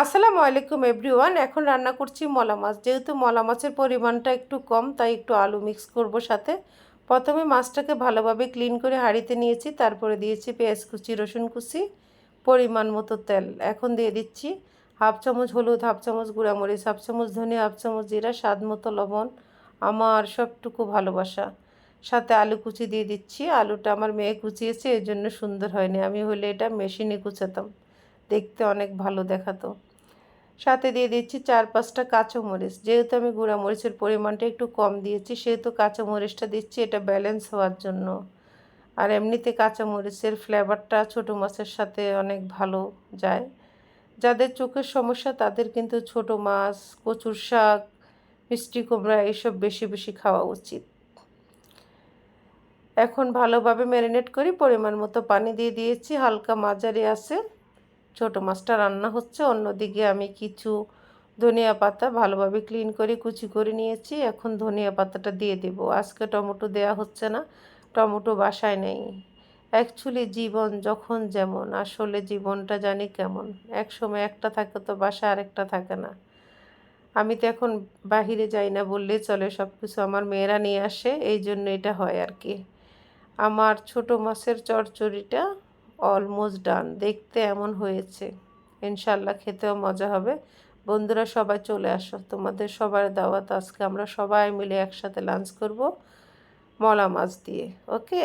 আসসালামু আলাইকুম এভরিওয়ান, এখন রান্না করছি মলা মাছ। যেহেতু মলা মাছের পরিমাণটা একটু কম, তাই একটু আলু মিক্স করব সাথে। প্রথমে মাছটাকে ভালোভাবে ক্লিন করে হাঁড়িতে নিয়েছি, তারপরে দিয়েছি পেঁয়াজ কুচি, রসুন কুচি, পরিমাণ মতো তেল। এখন দিয়ে দিচ্ছি হাফ চামচ হলুদ, হাফ চামচ গুঁড়ামরিচ, হাফ চামচ ধনে হাফ চামচ জিরা, স্বাদ মতো লবণ, আমার সবটুকু ভালোবাসা। সাথে আলু কুচি দিয়ে দিচ্ছি। আলুটা আমার মেয়ে কুচিয়েছে এই জন্য সুন্দর হয়নি। আমি হলে এটা মেশিনে কুচাতাম। দেখতে অনেক ভালো দেখাতো। সাথে দিয়ে দিচ্ছি চার পাঁচটা কাঁচামরিচ যেহেতু আমি গুঁড়া মরিচের পরিমাণটা একটু কম দিয়েছি, সেহেতু কাঁচামরিচটা দিচ্ছি, এটা ব্যালেন্স হওয়ার জন্য। আর এমনিতে কাঁচামরিচের ফ্লেভারটা ছোটো মাছের সাথে অনেক ভালো যায়। যাদের চোখের সমস্যা, তাদের কিন্তু ছোট মাছ, কচুর শাক, মিষ্টি কুমড়া, এসব বেশি বেশি খাওয়া উচিত। এখন ভালোভাবে ম্যারিনেট করি, পরিমাণ মতো পানি দিয়ে দিয়েছি, হালকা মাঝারি আছে। ছোট মাছটা রান্না হচ্ছে, অন্যদিকে আমি কিছু ধনিয়া পাতা ভালোভাবে ক্লিন করে কুচি করে নিয়েছি। এখন ধনিয়া পাতাটা দিয়ে দেব। আজকে টমেটো দেয়া হচ্ছে না, টমেটো বাসায় নেই। অ্যাকচুয়ালি জীবন যখন যেমন, আসলে জীবনটা জানি কেমন। এক সময় একটা থাকে তো বাসা আরেকটা থাকে না। আমি তো এখন বাহিরে যাই না বললেই চলে সব কিছু আমার মেয়েরা নিয়ে আসে এই জন্য এটা হয় আর কি আমার ছোট মাছের চচ্চড়িটা অলমোস্ট ডান দেখতে এমন হয়েছে। ইনশাল্লাহ খেতেও মজা হবে। বন্ধুরা সবাই চলে আসো। তোমাদের সবার দাওয়াত আজকে আমরা সবাই মিলে একসাথে লাঞ্চ করব মলা মাছ দিয়ে। ওকে